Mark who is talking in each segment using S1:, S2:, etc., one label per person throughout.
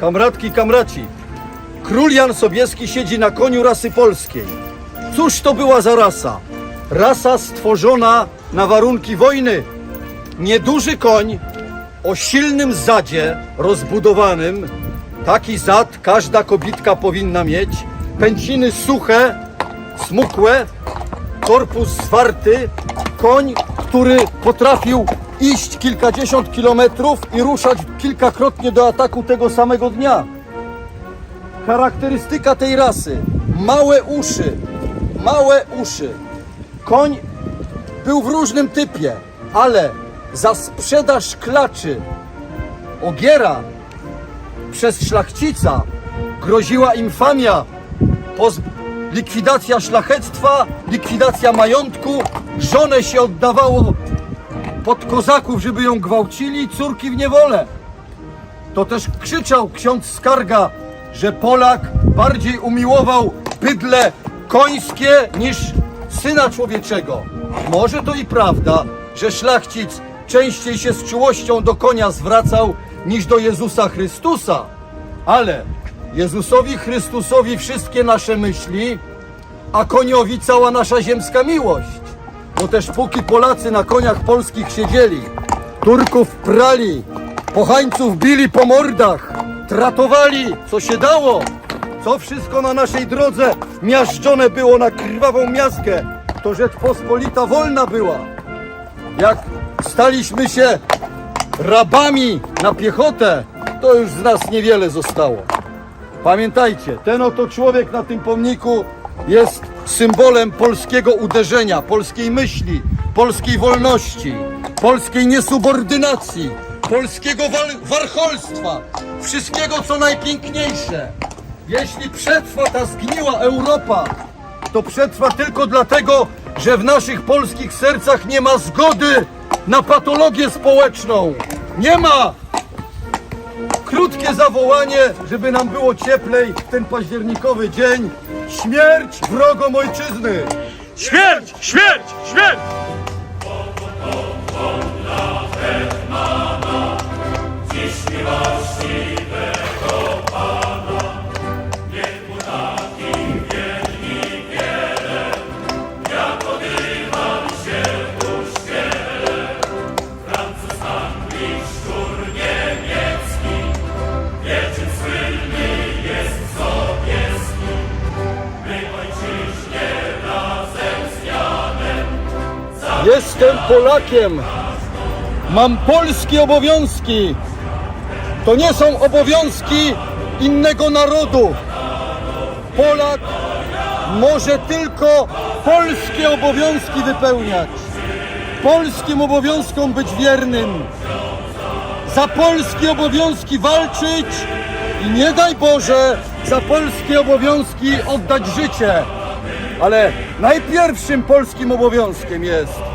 S1: Kamratki, kamraci, król Jan Sobieski siedzi na koniu rasy polskiej. Cóż to była za rasa? Rasa stworzona na warunki wojny. Nieduży koń o silnym zadzie rozbudowanym. Taki zad każda kobitka powinna mieć. Pęciny suche, smukłe, korpus zwarty, koń, który potrafił iść kilkadziesiąt kilometrów i ruszać kilkakrotnie do ataku tego samego dnia. Charakterystyka tej rasy: małe uszy, małe uszy. Koń był w różnym typie, ale za sprzedaż klaczy ogiera przez szlachcica groziła infamia, poz- likwidacja szlachectwa, likwidacja majątku, żonę się oddawało pod kozaków, żeby ją gwałcili, córki w niewolę. To też krzyczał ksiądz Skarga, że Polak bardziej umiłował bydle końskie niż syna człowieczego. Może to i prawda, że szlachcic częściej się z czułością do konia zwracał niż do Jezusa Chrystusa, ale Jezusowi Chrystusowi wszystkie nasze myśli, a koniowi cała nasza ziemska miłość. Bo też póki Polacy na koniach polskich siedzieli, Turków prali, pochańców bili po mordach, tratowali co się dało, co wszystko na naszej drodze miażdżone było na krwawą miazgę, to Rzeczpospolita wolna była. Jak staliśmy się rabami na piechotę, to już z nas niewiele zostało. Pamiętajcie, ten oto człowiek na tym pomniku jest symbolem polskiego uderzenia, polskiej myśli, polskiej wolności, polskiej niesubordynacji, polskiego warcholstwa, wszystkiego co najpiękniejsze. Jeśli przetrwa ta zgniła Europa, to przetrwa tylko dlatego, że w naszych polskich sercach nie ma zgody na patologię społeczną. Nie ma! Krótkie zawołanie, żeby nam było cieplej w ten październikowy dzień. Śmierć wrogom ojczyzny!
S2: Śmierć! Śmierć! Śmierć!
S1: Polakiem. Mam polskie obowiązki. To nie są obowiązki innego narodu. Polak może tylko polskie obowiązki wypełniać. Polskim obowiązkom być wiernym. Za polskie obowiązki walczyć i nie daj Boże za polskie obowiązki oddać życie. Ale najpierwszym polskim obowiązkiem jest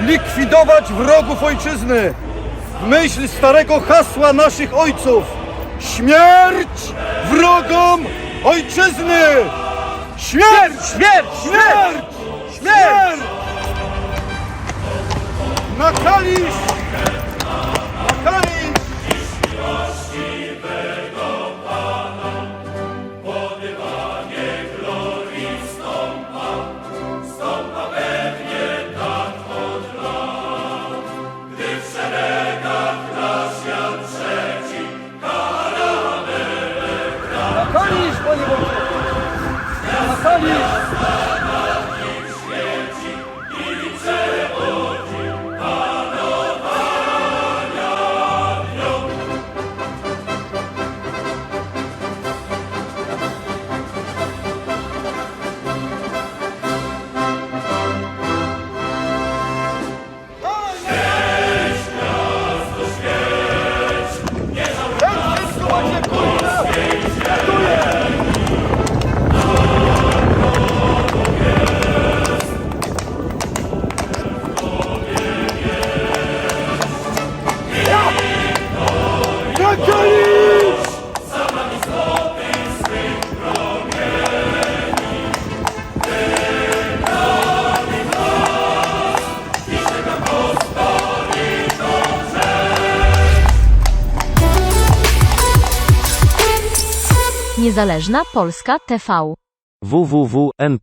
S1: likwidować wrogów ojczyzny w myśl starego hasła naszych ojców. Śmierć wrogom ojczyzny! Śmierć!
S2: Śmierć!
S1: Śmierć! Śmierć! Na kalisz! Вони будуть. Наталії.
S3: Niezależna Polska TV
S4: www.nptv.pl